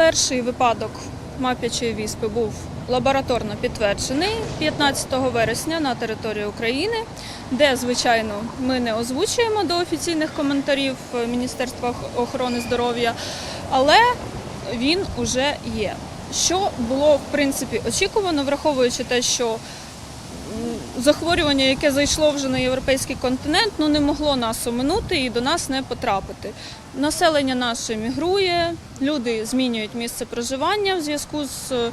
Перший випадок мап'ячої віспи був лабораторно підтверджений 15 вересня на території України, де, звичайно, ми не озвучуємо до офіційних коментарів Міністерства охорони здоров'я, але він уже є. Що було в принципі очікувано, враховуючи те, що захворювання, яке зайшло вже на європейський континент, ну не могло нас оминути і до нас не потрапити. Населення наше мігрує, люди змінюють місце проживання в зв'язку з е,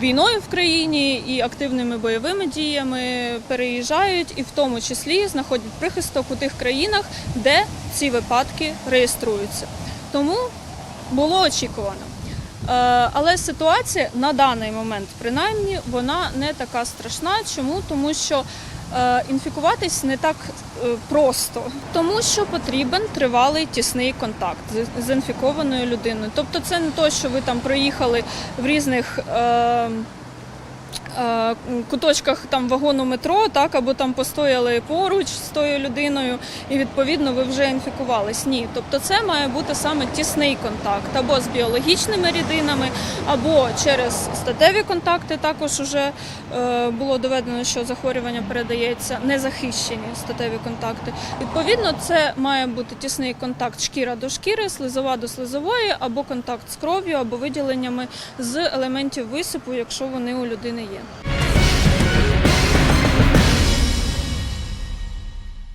війною в країні і активними бойовими діями переїжджають, і в тому числі знаходять прихисток у тих країнах, де ці випадки реєструються. Тому було очікувано. Е, Але ситуація на даний момент, принаймні, вона не така страшна. Чому? Тому що е, інфікуватись не так е, просто, тому що потрібен тривалий тісний контакт з, інфікованою людиною. Тобто, це не то, що ви там проїхали в різних. Е, Куточках там вагону метро, так або там постояли поруч з тою людиною, і відповідно ви вже інфікувались. Ні, тобто це має бути саме тісний контакт або з біологічними рідинами, або через статеві контакти. Також вже е, було доведено, що захворювання передається незахищені статеві контакти. Відповідно, це має бути тісний контакт шкіра до шкіри, слизова до слизової, або контакт з кров'ю, або виділеннями з елементів висипу, якщо вони у людини є.